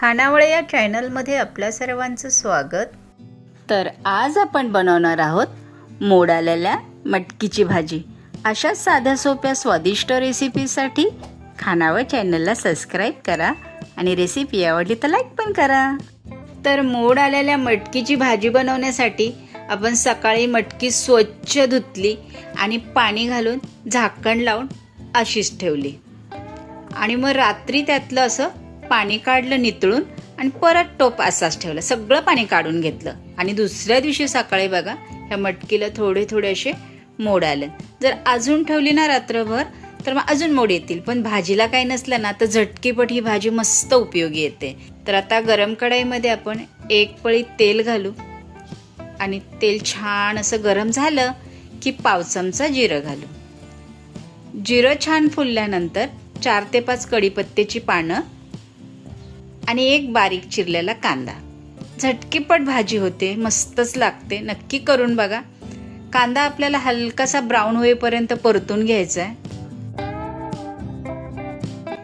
खानावळे या चॅनलमध्ये आपल्या सर्वांचं स्वागत. तर आज आपण बनवणार आहोत मोड आलेल्या मटकीची भाजी. अशा साध्या सोप्या स्वादिष्ट रेसिपीसाठी खानावळ चॅनलला सबस्क्राईब करा आणि रेसिपी आवडली तर लाईक पण करा. तर मोड आलेल्या मटकीची भाजी बनवण्यासाठी आपण सकाळी मटकी स्वच्छ धुतली आणि पाणी घालून झाकण लावून अशीच ठेवली. आणि मग रात्री त्यातलं असं पाणी काढलं नितळून आणि परत टोप असाच ठेवला. सगळं पाणी काढून घेतलं. आणि दुसऱ्या दिवशी सकाळी बघा ह्या मटकीला थोडे थोडे असे मोड आले. जर अजून ठेवली ना रात्रभर तर मग अजून मोड येतील. पण भाजीला काही नसलं ना तर झटकीपट ही भाजी मस्त उपयोगी येते. तर आता गरम कढाईमध्ये आपण एक पळी तेल घालू. आणि तेल छान असं गरम झालं की पाव चमचा जिरं घालू. जिरं छान फुलल्यानंतर चार ते पाच कढीपत्त्याची पानं आणि एक बारीक चिरलेला कांदा. झटकीपट भाजी होते मस्तच लागते. नक्की करून बघा. कांदा आपल्याला हलकासा ब्राऊन होईपर्यंत परतून घ्यायचा आहे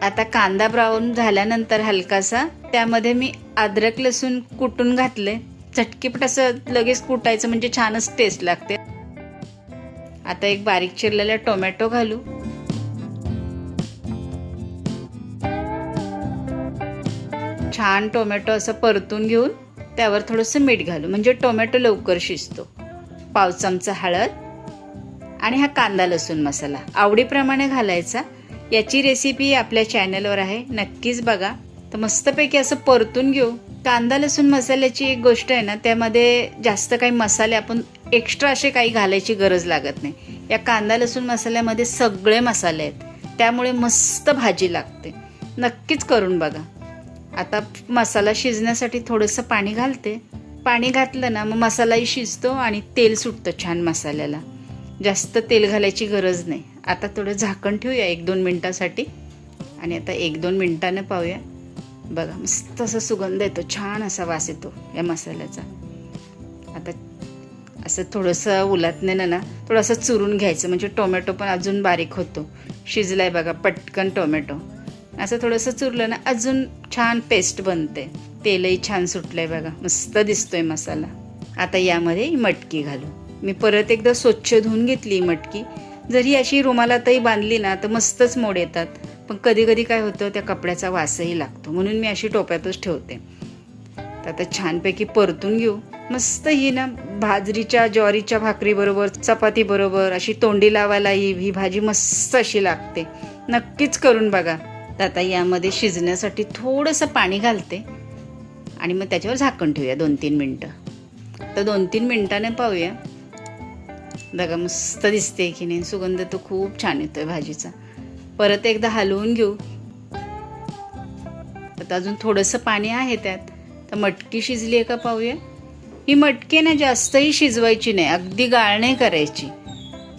आता कांदा ब्राऊन झाल्यानंतर हलकासा त्यामध्ये मी अद्रक लसूण कुटून घातले. झटकीपट असं लगेच कुटायचं म्हणजे छानच टेस्ट लागते. आता एक बारीक चिरलेला टोमॅटो घालू. छान टोमॅटो असं परतून घेऊन त्यावर थोडंसं मीठ घालू. म्हणजे टोमॅटो लवकर शिजतो. पाव चमचा हळद आणि हा कांदा लसूण मसाला. आवडीप्रमाणे घालायचा. याची रेसिपी आपल्या चॅनलवर आहे. नक्कीच बघा. तर मस्तपैकी असं परतून घेऊ. कांदा लसूण मसाल्याची एक गोष्ट आहे ना त्यामध्ये जास्त काही मसाले आपण एक्स्ट्रा असे काही घालायची गरज लागत नाही. या कांदा लसूण मसाल्यामध्ये सगळे मसाले आहेत. त्यामुळे मस्त भाजी लागते. नक्कीच करून बघा. आता मसाला शिजण्यासाठी थोडंसं पाणी घालते. पाणी घातलं ना मग मसालाही शिजतो आणि तेल सुटतं छान मसाल्याला. जास्त तेल घालायची गरज नाही. आता थोडं झाकण ठेवूया एक दोन मिनटासाठी. आणि आता एक दोन मिनटानं पाहूया. बघा मस्त असा सुगंध येतो छान असा वास येतो या मसाल्याचा. आता असं थोडंसं उलातण्यानं ना थोडंसं चुरून घ्यायचं. म्हणजे टोमॅटो पण अजून बारीक होतो. शिजलाय बघा पटकन टोमॅटो. असं थोडंसं चुरलं ना अजून छान पेस्ट बनते. तेलही छान सुटलंय बघा मस्त दिसतोय मसाला. आता यामध्ये मटकी घालू. मी परत एकदा स्वच्छ धुवून घेतली मटकी. जरी अशी रुमालातही बांधली ना तर मस्तच मोड येतात. पण कधी कधी काय होतं त्या कपड्याचा वासही लागतो. म्हणून मी अशी टोप्यातच ठेवते. तर आता छानपैकी परतून घेऊ. मस्त ही ना बाजरीच्या ज्वारीच्या भाकरीबरोबर चपातीबरोबर अशी तोंडी लावायला ही ही भाजी मस्त अशी लागते. नक्कीच करून बघा. तर आता यामध्ये शिजण्यासाठी थोडंसं पाणी घालते. आणि मग त्याच्यावर झाकण ठेवूया दोन तीन मिनटं. तर दोन तीन मिनटाने पाहूया. बघा मस्त दिसते की नाही. सुगंध तो खूप छान येतो आहे भाजीचा. परत एकदा हलवून घेऊ. आता अजून थोडंसं पाणी आहे त्यात. तर मटकी शिजली आहे का पाहूया. ही मटकी ना जास्तही शिजवायची नाही. अगदी गाळ नाही करायची.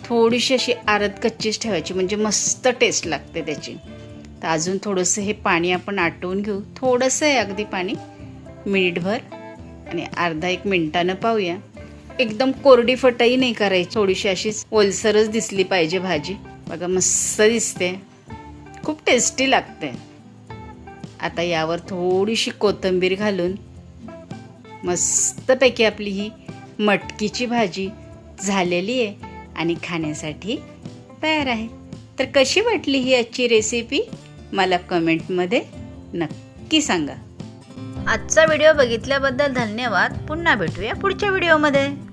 थोडीशी अशी आरत कच्चीच ठेवायची. म्हणजे मस्त टेस्ट लागते त्याची. तर अजून थोडंसं हे पाणी आपण आटवून घेऊ. थोडंसं आहे अगदी पाणी. मिनिटभर. आणि अर्धा एक मिनटानं पाहूया. एकदम कोरडी फटाई नाही करायची. थोडीशी अशीच ओलसरच दिसली पाहिजे भाजी. बघा मस्त दिसते. खूप टेस्टी लागते. आता यावर थोडीशी कोथिंबीर घालून मस्तपैकी आपली ही मटकीची भाजी झालेली आहे आणि खाण्यासाठी तयार आहे. तर कशी वाटली ही आजची रेसिपी मला कमेंटमध्ये नक्की सांगा. आजचा व्हिडिओ बघितल्याबद्दल धन्यवाद. पुन्हा भेटूया पुढच्या व्हिडिओमध्ये.